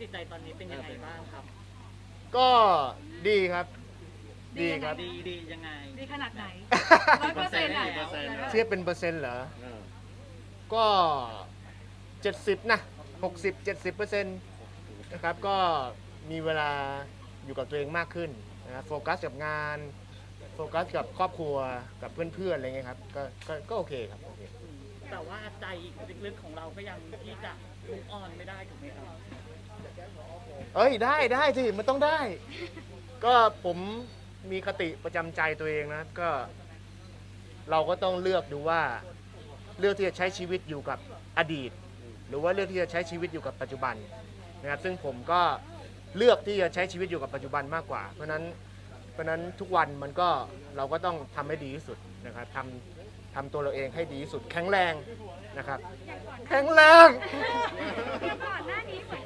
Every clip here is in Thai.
จิตใจตอนนี้เป็นยังไงบ้างครับ ก็ดีครับ ดีครับ ดีดียังไง ดีขนาดไหนร้อยเปอร์เซ็นต์ไหนเปอร์เซ็นต์เทียบเป็นเปอร์เซ็นต์เหรอเออก็เจ็ดสิบนะหกสิบเจ็ดสิบเปอร์เซ็นต์นะครับ ก็มีเวลาอยู่กับตัวเองมากขึ้นนะครับโฟกัสกับงาน โฟกัสกับครอบครัวกับเพื่อนๆอะไรเงี้ยครับก็ก็ก็โอเคครับโอเคแต่ว่าใจอีกลึกๆของเราก็ยังที่จะมุกออนไม่ได้ถูกไหมครับ เอ้ยได้ได้สิมันต้องได้ ก็ผมมีคติประจำใจตัวเองนะก็ เราก็ต้องเลือกดูว่า เลือกที่จะใช้ชีวิตอยู่กับอดีต หรือว่าเลือกที่จะใช้ชีวิตอยู่กับปัจจุบันนะครับซึ่งผมก็เลือกที่จะใช้ชีวิตอยู่กับปัจจุบันมากกว่า เพราะฉะนั้นเพราะฉะนั้นทุกวันมันก็เราก็ต้องทำให้ดีที่สุดนะครับทำทำตัวเราเองให้ดีที่สุดแข็งแรงนะครับแข็งแรงเดี๋ยวก่อนหน้านี้เหมือน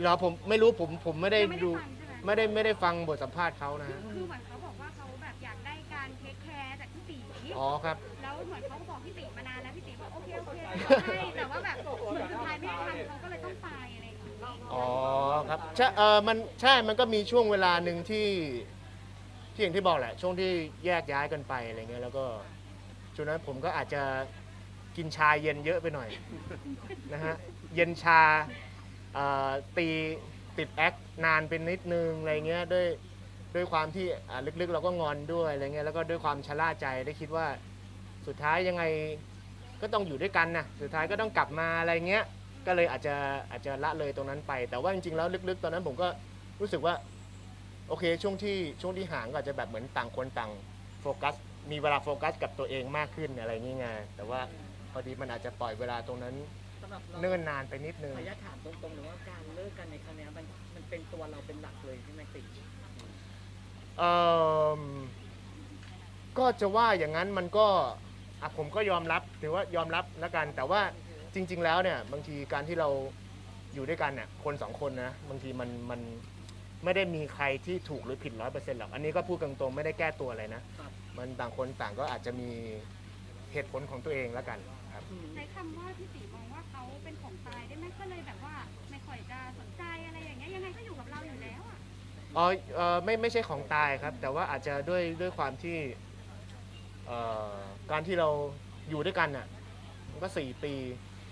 เหรอผมไม่รู้ผมผมไม่ได้ยังไม่ได้ดูฟังใช่ไหมไม่ได้ไม่ได้ฟังบทสัมภาษณ์เขานะ คือคือเหมือนเขาบอกว่าเขาแบบอยากได้การเทคแคร์จากพี่ตีอ๋อครับ แล้วเหมือนเขาก็บอกพี่ตีมานานแล้วพี่ตีบอกโอเคโอเคให้แต่ว่าแบบเหมือนสุดท้ายไม่ได้ทำเขาก็เลยต้องไปอะไรอย่างเงี้ยอ๋อครับใช่เออมันใช่มันก็มีช่วงเวลาหนึ่งที่ที่อย่างที่บอกแหละ ช่วงที่แยกย้ายกันไปอะไรเงี้ยแล้วก็ช่วงนั้นผมก็อาจจะกินชาเย็นเยอะไปหน่อยนะฮะเย็นชาเอ่อตีติดแอคนานเป็นนิดนึงอะไรเงี้ยด้วยด้วยความที่อ่าลึกๆ เราก็งอนด้วยอะไรเงี้ยแล้วก็ด้วยความชะล่าใจได้คิดว่าสุดท้ายยังไงก็ต้องอยู่ด้วยกันนะสุดท้ายก็ต้องกลับมาอะไรเงี้ยก็เลยอาจจะอาจจะละเลยตรงนั้นไป แต่ว่าจริงๆแล้วลึกๆ ตอนนั้นผมก็รู้สึกว่าโอเคช่วงที่ช่วงที่ห่างก็อาจจะแบบเหมือนต่างคนต่างโฟกัส มีเวลาโฟกัสกับตัวเองมากขึ้นอะไรอย่างเงี้ยแต่ว่าพอดีมันอาจจะปล่อยเวลาตรงนั้นำหรับเราเนิ่นนานไปนิดนึง ขออนุญาตถามตรงๆหรือว่าการเลิกกันในครั้งเนี้ยมันมันเป็นตัวเราเป็นหลักเลยใช่ไหมติเอ่อก็จะว่าอย่างนั้นมันก็อะผมก็ยอมรับถือว่ายอมรับแล้วกัน แต่ว่าจริง ๆ แล้วเนี่ยบางทีการที่เราอยู่ด้วยกันเนี่ยคนสองคนนะบางทีมันมันไม่ได้มีใครที่ถูกหรือผิดร้อยเปอร์เซ็นต์หรอก อันนี้ก็พูดตรงๆไม่ได้แก้ตัวอะไรนะครับมันต่างคนต่างก็อาจจะมีเหตุผลของตัวเองแล้วกันครับอืมใช้คำว่าพี่ตีมองว่า เป็นของตายได้ไหมก็เลยแบบว่าไม่ค่อยจะสนใจอะไรอย่างเงี้ยยังไงก็อยู่กับเราอยู่แล้วอะอ๋อเอ่อไม่ไม่ใช่ของตายครับ แต่ว่าอาจจะด้วยด้วยความที่เอ่อการที่เราอยู่ด้วยกันน่ะมันก็สี่ปี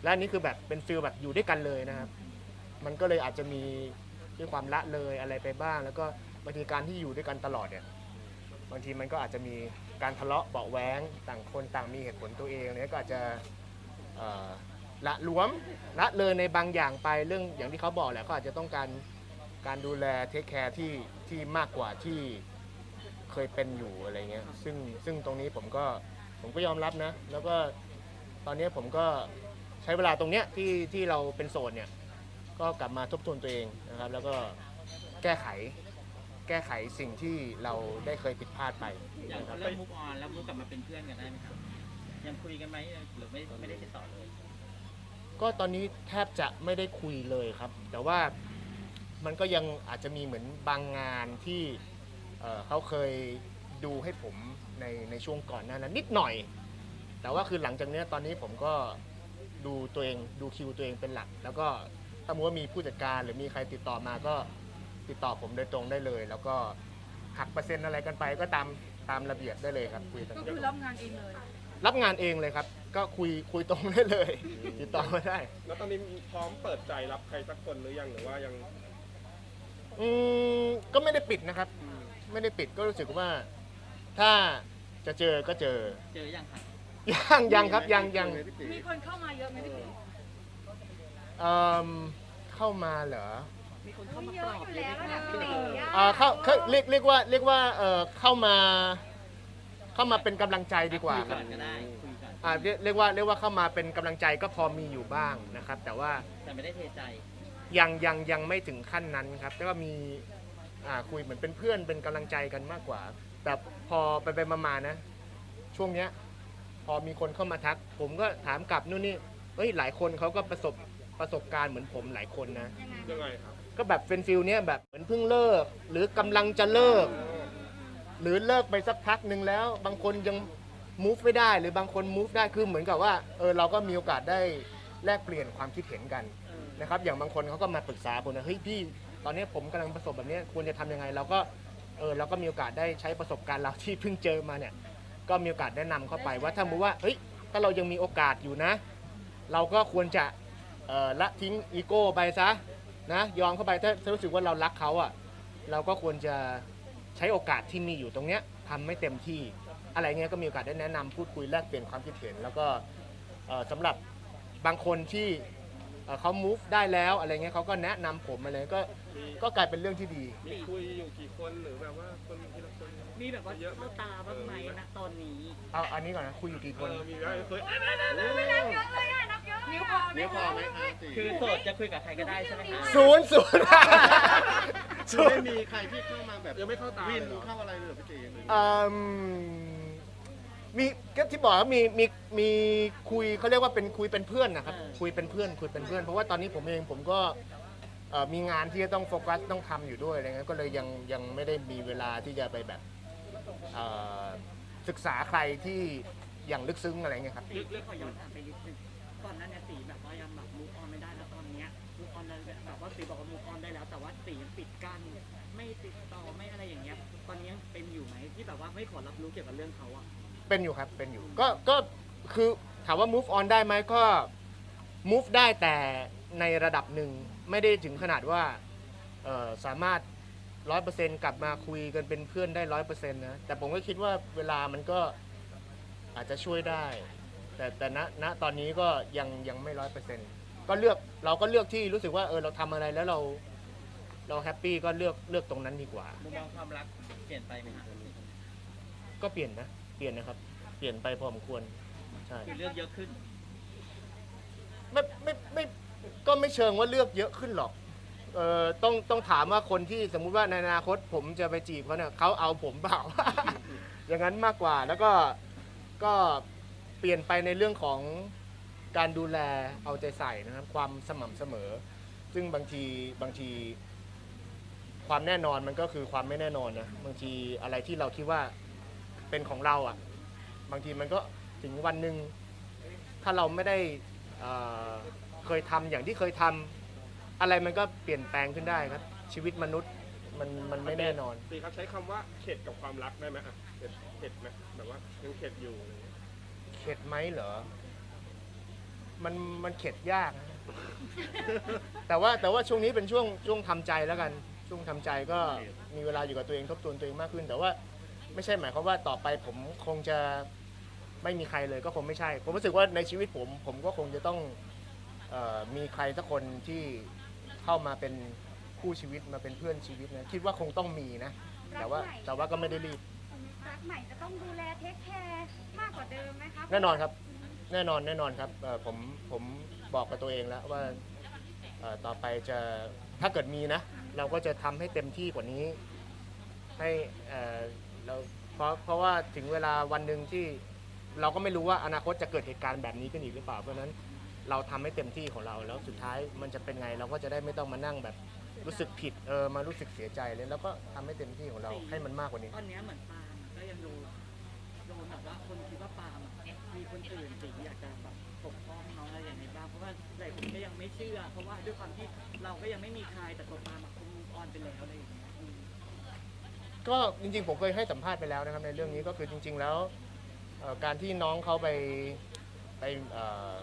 และอันนี้คือแบบเป็นฟิลแบบอยู่ด้วยกันเลยนะครับ มันก็เลยอาจจะมีด้วยความละเลยอะไรไปบ้าง แล้วก็บางทีการที่อยู่ด้วยกันตลอดเนี่ยบางทีมันก็อาจจะมีการทะเลาะเบาะแว้งต่างคนต่างมีเหตุผลตัวเองเนี่ยก็อาจจะเอ่อ ละหลวมละเลยในบางอย่างไปเรื่องอย่างที่เขาบอกแหละเขาอาจจะต้องการการดูแลเทคแคร์ที่ที่มากกว่าที่เคยเป็นอยู่อะไรเงี้ยซึ่งซึ่งตรงนี้ผมก็ผมก็ยอมรับนะ แล้วก็ตอนนี้ผมก็ใช้เวลาตรงเนี้ยที่ที่เราเป็นโสดเนี่ย ก็กลับมาทบทวนตัวเองนะครับ แล้วก็แก้ไขแก้ไขสิ่งที่เราได้เคยผิดพลาดไปอย่างนะครับ เริ่มมุกออนแล้วมุกกลับมาเป็นเพื่อนกันได้ไหมครับ ยังคุยกันไหมหรือไม่ไม่ได้ติดต่อเลย ก็ตอนนี้แทบจะไม่ได้คุยเลยครับ แต่ว่ามันก็ยังอาจจะมีเหมือนบางงานที่เอ่อเขาเคยดูให้ผมในในช่วงก่อนหน้านั้นนิดหน่อย แต่ว่าคือหลังจากเนี้ยตอนนี้ผมก็ดูตัวเองดูคิวตัวเองเป็นหลัก แล้วก็ถ้ามัวามีผู้จัดการหรือมีใครติดต่อมาก็ติดต่อผมโดยตรงได้เลย แล้วก็หักเปอร์เซ็นต์อะไรกันไปก็ตามตามระเบียบได้เลยครับคุยกันก็คือรับงานเองเลย รับงานเองเลยครับ ก็คุยคุยตรงได้เลย ติดต่อมาได้ แล้วตอนนี้พร้อมเปิดใจรับใครสักคนหรือยังหรือว่ายังอืมก็ไม่ได้ปิดนะครับไม่ได้ปิดก็รู้สึกว่า ถ้าจะเจอก็เจอ เจอยังครับยังยังครับยังยังมีคนเข้ามาเยอะไหมพี่ตีเอ่มเข้ามาเหรอมีคนเข้ามาเยปอะลอบอยู่เยอะแล้วไหมระคดัรับบพี่ตีอะเอ่อเข้าเข้าเรียกเรียกว่าเรียกว่าเอ่อเข้ามา เข้ามาเป็นกำลังใจดีกว่าคุยคก่รัอบนก็ได้คุยก่ อนอ่าเรียกเรียกว่าเรียกว่าเข้ามาเป็นกำลังใจก็พอมีอยู่บ้างนะครับ แต่ว่าแต่ไม่ได้เทใจ ยังยังยังไม่ถึงขั้นนั้นครับแต่ว่ามีอ่าคุยเหมือนเป็นเพื่อนเป็นกำลังใจกันมากกว่า แต่พอไปไปมาๆนะ ช่วงเนี้ยพอมีคนเข้ามาทัก ผมก็ถามกลับนู่นนี่เฮ้ยหลายคนเขาก็ประสบประสบการณ์เหมือนผมหลายคนนะยังไงยังไงครับ ก็แบบเป็นฟิลเนี้ยแบบเหมือนเพิ่งเลิก หรือกำลังจะเลิก หรือเลิกไปสักพักหนึ่งแล้ว บางคนยัง move ไม่ได้หรือบางคน move ได้คือเหมือนกับว่าเออเราก็มีโอกาสได้แลกเปลี่ยนความคิดเห็นกันนะครับอย่างบางคนเขาก็มาปรึกษาผมนะเฮ้ยพี่ตอนนี้ผมกำลังประสบแบบนี้ควรจะทำยังไงเราก็เออเราก็มีโอกาสได้ใช้ประสบการณ์เราที่เพิ่งเจอมาเนี่ยก็มีโอกาสแนะนำเข้าไปว่าถ้ามุติว่าเฮ้ยถ้าเรายังมีโอกาสอยู่นะ เราก็ควรจะเอ่อละทิ้งอีโก้ไปซะนะยอมเข้าไปถ้าถ้ารู้สึกว่าเรารักเขาอะเราก็ควรจะใช้โอกาสที่มีอยู่ตรงเนี้ยทำไม่เต็มที่ อะไรเงี้ยก็มีโอกาสได้แนะนำพูดคุยแลกเปลี่ยนความคิดเห็น แล้วก็เอ่อสำหรับบางคนที่เอ่อเขา move ได้แล้วอะไรเงี้ยเขาก็แนะนำผมอะไรก็มีก็กลายเป็นเรื่องที่ดี มีคุยอยู่กี่คนหรือแบบว่าคนทีละคนมีแบบว่าเยอะไหมเข้าตาบ้างไหมนะตอนนี้ เอาอันนี้ก่อนนะคุยอยู่กี่เอคนอมีได้เคยเยอะเลยอะนับเยอะเลยนิ้วอะพอไหมนิ้วพอไหมคะตีคือโสดจะคุยกับใครก็ได้ใช่ไหมคะศูนย์ศูนย์คือไม่มีใครที่เข้ามาแบบยังไม่เข้าตาวินเลยเหรอเข้าอะไรเลยเหรอพี่ตีหรือเอิ่ม มีก็ที่บอกว่ามีมีมีคุยเขาเรียกว่าเป็นคุยเป็นเพื่อนนะครับคุยเป็นเพื่อน คุยเป็นเพื่อน เพราะว่าตอนนี้ผมเองผมก็เอ่อมีงานที่จะต้องโฟกัสต้องทำอยู่ด้วยอะไรเงี้ยก็เลยยังยังไม่ได้มีเวลาที่จะไปแบบเอ่อศึกษาใครที่อย่างลึกซึ้งอะไรเงี้ยครับ ตีเรื่องขอย้อนถามไปนิดนึงก่อนหนั้นเนี่ยตีแบบว่ายังแบบมูฟออนไม่ได้แล้วตอนเนี้ยมูฟออนได้แบบว่าตีบอกว่ามูฟออนได้แล้ว แต่ว่าตียังปิดกั้นไม่ติดต่อไม่อะไรอย่างเงี้ย ตอนนี้ยังเป็นอยู่ไหมที่แบบว่าไม่ขอรับรู้เกี่ยวกับเรื่องเขาอะ เป็นอยู่ครับเป็นอยู่ก็ก็คือถามว่า move on ได้ไหมก็ move ได้แต่ในระดับหนึ่งไม่ได้ถึงขนาดว่าเอ่อสามารถร้อยเปอร์เซ็นต์กลับมาคุยกันเป็นเพื่อนได้ร้อยเปอร์เซ็นต์นะแต่ผมก็คิดว่าเวลามันก็อาจจะช่วยได้ แต่แต่ณณตอนนี้ก็ยังยังไม่ร้อยเปอร์เซ็นต์ก็เลือกเราก็เลือกที่รู้สึกว่าเออเราทำอะไรแล้วเราเราแฮปปี้ก็เลือกเลือกตรงนั้นดีกว่า มุมมองความรักเปลี่ยนไปไหมครับก็เปลี่ยนนะ เปลี่ยนนะครับ เปลี่ยนไปพอสมควรใช่คือเลือกเยอะขึ้น ไม่ไม่ไม่ก็ไม่เชิงว่าเลือกเยอะขึ้นหรอกเออต้องต้องถามว่าคนที่สมมุติว่าในอนาคตผมจะไปจีบเขาเนี่ยเขาเอาผมเปล่า อย่างนั้นมากกว่าแล้วก็ก็เปลี่ยนไปในเรื่องของการดูแลเอาใจใส่นะครับ ความสม่ำเสมอ ซึ่งบางทีบางทีความแน่นอนมันก็คือความไม่แน่นอนนะบางทีอะไรที่เราคิดว่า เป็นของเราอะบางทีมันก็ถึงวันหนึ่งถ้าเราไม่ได้เอ่อเคยทำอย่างที่เคยทำอะไรมันก็เปลี่ยนแปลงขึ้นได้ครับ ชีวิตมนุษย์มันมันไม่แน่นอนตีครับใช้คำว่าเข็ดกับความรักได้ไหมอะเข็ดเข็ดไหมแบบว่ายังเข็ดอยู่อะไรเงี้ยเข็ดไหมเหรอ มันมันเข็ดยากนะ แต่ว่าแต่ว่าช่วงนี้เป็นช่วงช่วงทำใจแล้วกัน ช่วงทำใจก็มีเวลาอยู่กับตัวเองทบทวนตัวเองมากขึ้น แต่ว่า ไม่ใช่หมายความว่าต่อไปผมคงจะไม่มีใครเลยก็คงไม่ใช่ ผมรู้สึกว่าในชีวิตผม ผมก็คงจะต้องเออมีใครสักคนที่เข้ามาเป็นคู่ชีวิตมาเป็นเพื่อนชีวิตนะคิดว่าคงต้องมีนะ แต่ว่าแต่ว่าก็ไม่ได้รีบรักใหม่จะต้องดูแลเทคแคร์มากกว่าเดิมไหมคะแน่นอนครับ แน่นอนแน่นอนครับเอ่อผมผมบอกกับตัวเองแล้วว่าเอ่อต่อไปจะถ้าเกิดมีนะ เราก็จะทำให้เต็มที่กว่านี้ ให้ เอ่อเราเพราะเพราะว่าถึงเวลาวันหนึ่งที่เราก็ไม่รู้ว่าอนาคตจะเกิดเหตุการณ์แบบนี้ขึ้นอีกหรือเปล่าเพราะฉะนั้นเราทำให้เต็มที่ของเราแล้วสุดท้ายมันจะเป็นไงเราก็จะได้ไม่ต้องมานั่งแบบรู้สึกผิดเออมารู้สึกเสียใจเลยแล้วก็ทำให้เต็มที่ของเราให้มันมากกว่านี้ตอนเนี้ยเหมือนปาล์มก็ยังโดนโดนแบบว่าคนคิดว่าปาล์มอะมีคนอื่นตีอยากจะแบบปกป้องน้องอะไรอย่างไรบ้างเพราะว่าหลายคนก็ยังไม่เชื่อ เพราะว่าด้วยความที่เราก็ยังไม่มีใครแต่ตัวปาล์มอะคงมูฟออนไปแล้วอะไรอย่างเงี้ยอืม ก็จริงๆผมเคยให้สัมภาษณ์ไปแล้วนะครับในเรื่องนี้ก็คือจริง ๆ แล้วเอ่อการที่น้องเขาไปไปเอ่อ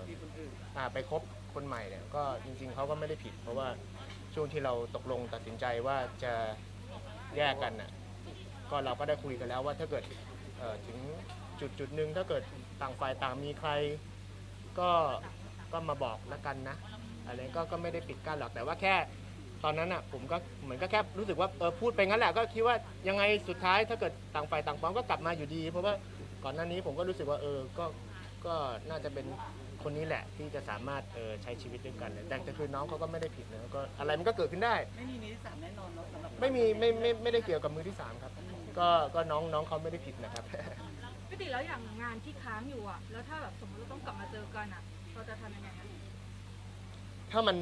อ่าไปคบคนใหม่เนี่ยก็จริง ๆเขาก็ไม่ได้ผิด เพราะว่าช่วงที่เราตกลงตัดสินใจว่าจะแยกกันน่ะก็เราก็ได้คุยกันแล้วว่าถ้าเกิดเอ่อถึงจุดจุดหนึ่งถ้าเกิดต่างฝ่ายต่างมีใคร ก็ก็มาบอกแล้วกันนะอะไรก็ก็ไม่ได้ปิดกั้นหรอกแต่ว่าแค่ ตอนนั้นอะผมก็เหมือนก็แค่รู้สึกว่าเออพูดไปงั้นแหละก็คิดว่ายังไงสุดท้ายถ้าเกิดต่างฝ่ายต่างฟ้องก็กลับมาอยู่ดี เพราะว่าก่อนหน้านี้ผมก็รู้สึกว่าเออก็ก็น่าจะเป็นคนนี้แหละที่จะสามารถเออใช้ชีวิตด้วยกันเนี่ยแต่แต่คือน้องเขาก็ไม่ได้ผิดนะก็อะไรมันก็เกิดขึ้นได้ ไม่มีมือที่สามแน่นอนเนาะสำหรับไม่มีไม่ไม่ไม่ได้เกี่ยวกับมือที่สามครับ ก็ก็น้องน้องเขาไม่ได้ผิดนะครับ พี่ติแล้วอย่างงานที่ค้างอยู่อะ แล้วถ้าแบบสมมติเราต้องกลับมาเจอกันอะ เราจะทำยังไงคะถ้ามัน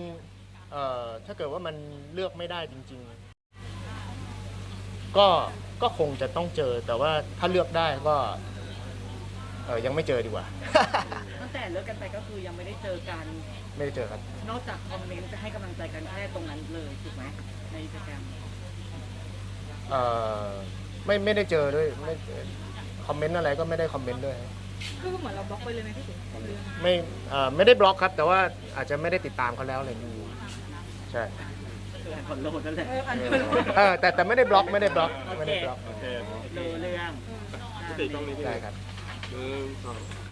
เอ่อถ้าเกิดว่ามันเลือกไม่ได้จริง ๆ ก็ก็คงจะต้องเจอ แต่ว่าถ้าเลือกได้ก็เออยังไม่เจอดีกว่า ตั้งแต่เลิกกันไปก็คือยังไม่ได้เจอกัน ไม่ได้เจอครับ นอกจากคอมเมนต์จะให้กำลังใจกันแค่ตรงนั้นเลยถูกไหมในอินสตาแกรมเออไม่ไม่ได้เจอด้วยไม่คอมเมนต์อะไรก็ไม่ได้คอมเมนต์ด้วย คือเหมือนเราบล็อกไปเลยไหมพี่ติ๋มเรื่องไม่เอ่อไม่ได้บล็อกครับ แต่ว่าอาจจะไม่ได้ติดตามเขาแล้วอะไรอย่างนี้ ใช่ คืออันคอนโลนั่นแหละเอออันนี้เออแต่แต่ไม่ได้บล็อกไม่ได้บล็อกไม่ได้บล็อกโอเครู้เรื่องพี่ตีกล้องนี้พี่ได้ครับ หนึ่งสอง